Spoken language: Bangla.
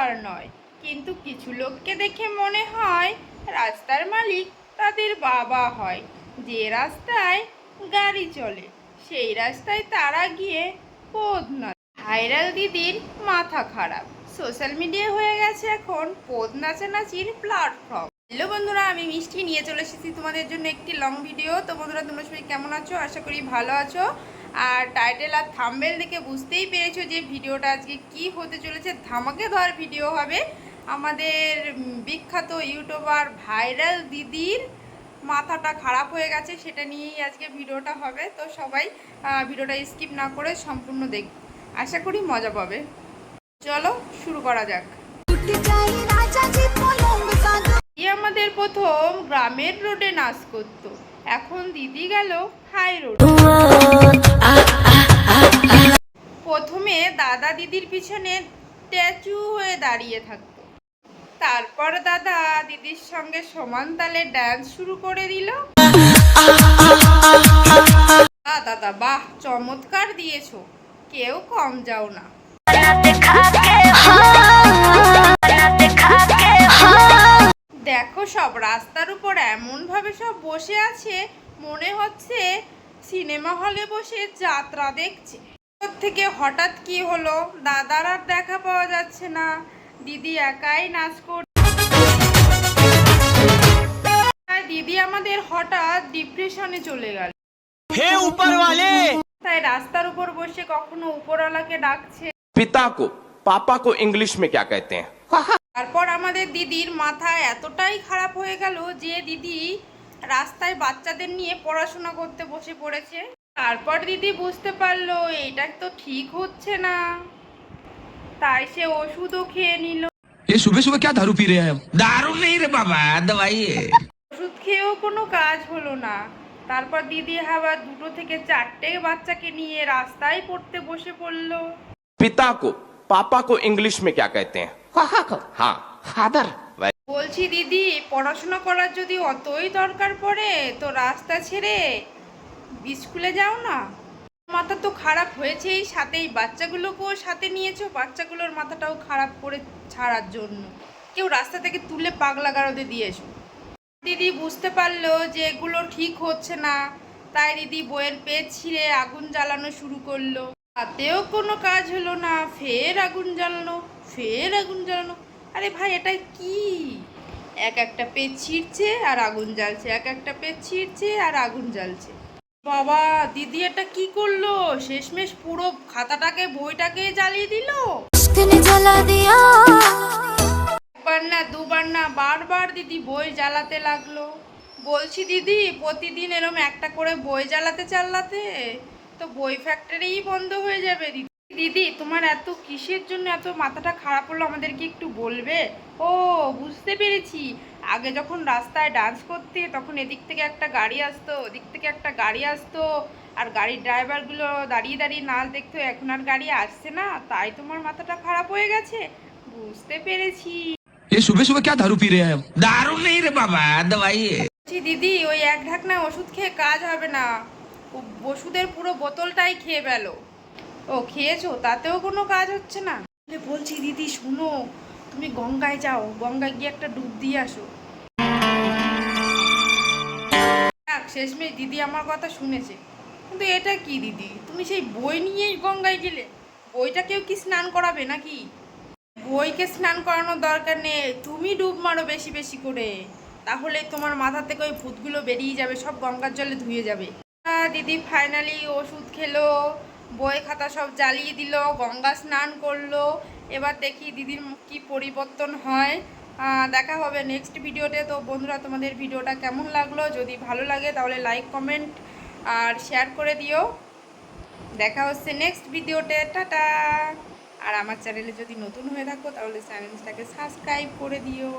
আর নয়। কিন্তু কিছু লোককে দেখে মনে হয় রাস্তার মালিক তাদের বাবা হয়। যে রাস্তায় গাড়ি চলে, সেই রাস্তায় তারা গিয়ে পদ না ভাইরাল দিদির মাথা খারাপ। সোশ্যাল মিডিয়া হয়ে গেছে এখন পদ নাচানাচির প্ল্যাটফর্ম হ্যালো বন্ধুরা, আমি মিষ্টি। নিয়ে চলে এসেছি তোমাদের জন্য একটি লং ভিডিও তো বন্ধুরা, তোমরা সবাই কেমন আছো? আশা করি ভালো আছো। আর টাইটেল আর থাম্বেল দেখে বুঝতেই পেরেছ যে ভিডিওটা আজকে কি হতে চলেছে। ধামাকে ধর ভিডিও হবে। আমাদের বিখ্যাত ইউটিউবার ভাইরাল দিদির মাথাটা খারাপ হয়ে গেছে, সেটা নিয়েই আজকে ভিডিওটা হবে। তো সবাই ভিডিওটা স্কিপ না করে সম্পূর্ণ দেখ, আশা করি মজা পাবে। চলো শুরু করা যাক। আমাদের প্রথম গ্রামের রোডে নাচ করতো। এখন দিদি গেল হাই রোড দাদা দিদির পিছনে স্ট্যাচু হয়ে দাঁড়িয়ে থাকতো। তারপর দাদা দিদির সঙ্গে সমান তালে ড্যান্স শুরু করে দিল। দাদা, বাহ, চমৎকার দিয়েছ। কেউ কম যাও না। দেখো সব, রাস্তার উপর এমন ভাবে সব বসে আছে, মনে হচ্ছে সিনেমা হলে বসে যাত্রা দেখছে। থেকে হঠাৎ কি হলো? দাদার আর দেখা পাওয়া যাচ্ছে না। দিদি একাই নাচ কর দিদি আমাদের হঠাৎ ডিপ্রেশনে চলে গেল। তাই রাস্তার উপর বসে কখনো উপরওয়ালাকে ডাকছে। পিতা কো পাপা কো ইংলিশ মে ক্যা কহতে হ্যায়? তারপর আমাদের দিদির মাথা এতটাই খারাপ হয়ে গেল যে দিদি রাস্তায় বাচ্চাদের নিয়ে পড়াশোনা করতে বসে পড়েছে। তারপর দিদি বুঝতে পারলো এইটা তো ঠিক হচ্ছে না তাই সে ওষুধও খেয়ে নিল ये सुबह सुबह क्या दारू पी रहे हैं दारू नहीं रे बाबा दवाई है ওষুধ খেয়েও কোনো কাজ হলো না তারপর দিদি আবার দুটো থেকে চারটে বাচ্চাকে নিয়ে রাস্তায় পড়তে বসে পড়লো पिता को पापा को इंग्लिश में क्या कहते हैं हाँ फादर বলছি দিদি পড়াশোনা করার যদি অতই দরকার পড়ে তো রাস্তা ছেড়ে স্কুলে যাও না? মাথা তো খারাপ হয়েছেই সাথেই। বাচ্চাগুলোকেও সাথে নিয়েছো, বাচ্চাগুলোর মাথাটাও খারাপ করে ছাড়ার জন্য। কেউ রাস্তা থেকে তুলে পাগলা গারদে দিয়েছ দিদি বুঝতে পারল যে এগুলো ঠিক হচ্ছে না। তাই দিদি বইয়ের পেজ ছিঁড়ে আগুন জ্বালানো শুরু করল। তাতেও কোনো কাজ হলো না, ফের আগুন জ্বালানো, ফের আগুন জ্বালানো। আরে ভাই, এটা কি? এক একটা পেজ ছিঁড়ছে আর আগুন জ্বালছে, এক একটা পেজ ছিঁড়ছে আর আগুন জ্বালছে। বাবা দিদি এটা কি করল? শেষমেশ পুরো খাতাটাকে বইটাকে জ্বালিয়ে দিল। একবার না দুবার না বারবার দিদি বই জ্বালাতে লাগল। বলছি দিদি প্রতিদিন এরম একটা করে বই জ্বালাতে চাল্লাতে তো বই ফ্যাক্টরিই বন্ধ হয়ে যাবে। দিদি দিদি তোমার এত কিসের জন্য এত মাথাটা খারাপ হলো? আমাদেরকে একটু বলবে? ও বুঝতে পেরেছি। আগে যখন রাস্তায় ডান্স করতে তখন এদিক থেকে একটা গাড়ি আসতো ওদিক থেকে একটা গাড়ি আসতো আর গাড়ির ড্রাইভারগুলো দাঁড়িয়ে দাঁড়িয়ে নাচ দেখতো এখন আর গাড়ি আসছে না তাই তোমার মাথাটা খারাপ হয়ে গেছে বুঝতে পেরেছি ये सुबह सुबह क्या दारू पी रहे हैं दारू नहीं रे बाबा दवाई है বলছি দিদি ওই এক ঢাকনা ওষুধ খেয়ে কাজ হবে না ও ওষুধের পুরো বোতলটাই খেয়ে গেল ও খেয়েছো তাতেও কোনো কাজ হচ্ছে না বলে, বলছি দিদি শুনো তুমি গঙ্গায় যাও গঙ্গায় গিয়ে একটা ডুব দিয়ে আসো শেষমেশ দিদি আমার কথা শুনেছে। কিন্তু এটা কি দিদি? তুমি সেই বই নিয়েই গঙ্গায় গেলে। বইটা কেউ কি স্নান করাবে নাকি? বইকে স্নান করানোর দরকার নেই। তুমি ডুব মারো বেশি বেশি করে। তাহলে তোমার মাথা থেকে ওই ভূতগুলো বেরিয়ে যাবে, সব গঙ্গার জলে ধুয়ে যাবে। দিদি ফাইনালি ওষুধ খেলো, বই খাতা সব জ্বালিয়ে দিল, গঙ্গা স্নান করল। এবার দেখি দিদির কি পরিবর্তন হয়। দেখা হবে নেক্সট ভিডিওতে তো বন্ধুরা, তোমাদের ভিডিওটা কেমন লাগল? যদি ভালো লাগে, তাহলে লাইক কমেন্ট আর শেয়ার করে দিও। দেখা হচ্ছে নেক্সট ভিডিওতে টাটা! আর আমার চ্যানেলে যদি নতুন হয়ে থাকো, তাহলে চ্যানেলটাকে সাবস্ক্রাইব করে দিও।